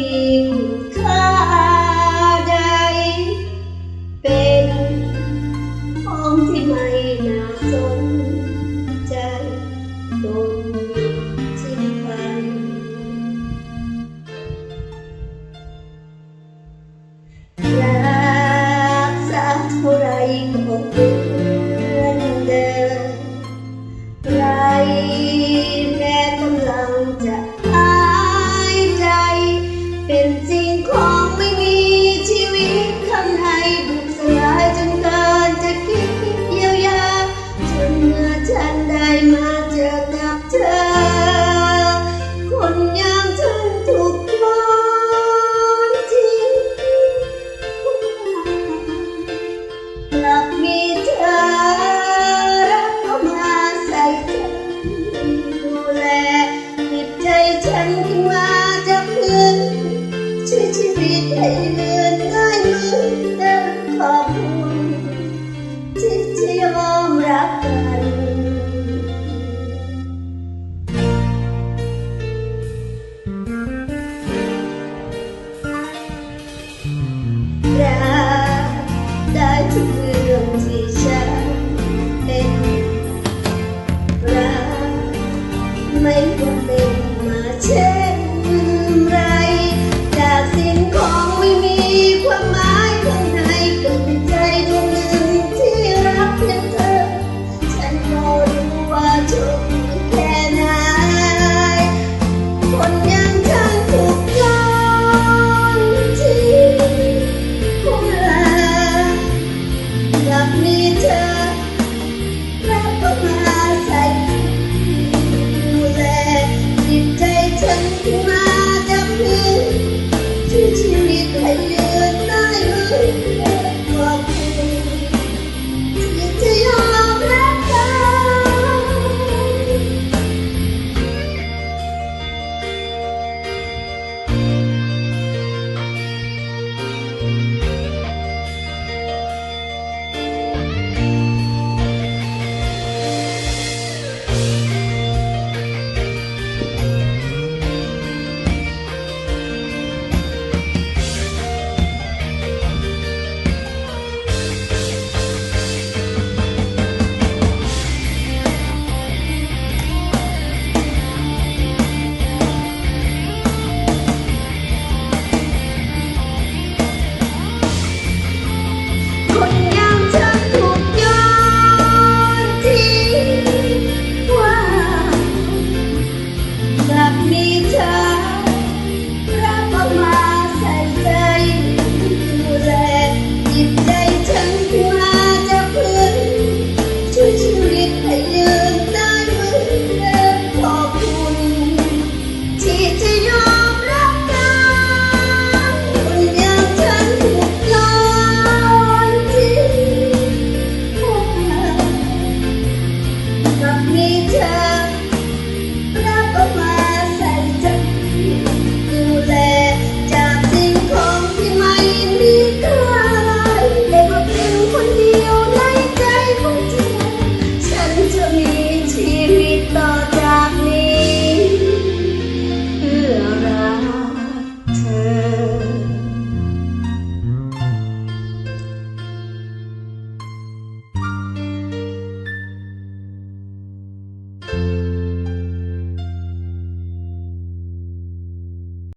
คุณค่าใด เป็นของที่ไม่น่าสนใจตนสิ้นไปรักสักเท่าไรก็เหมือนเดิมไร กันที่มาจะเพื่อนช่วยชีวิตให้เรือนได้ Yeah.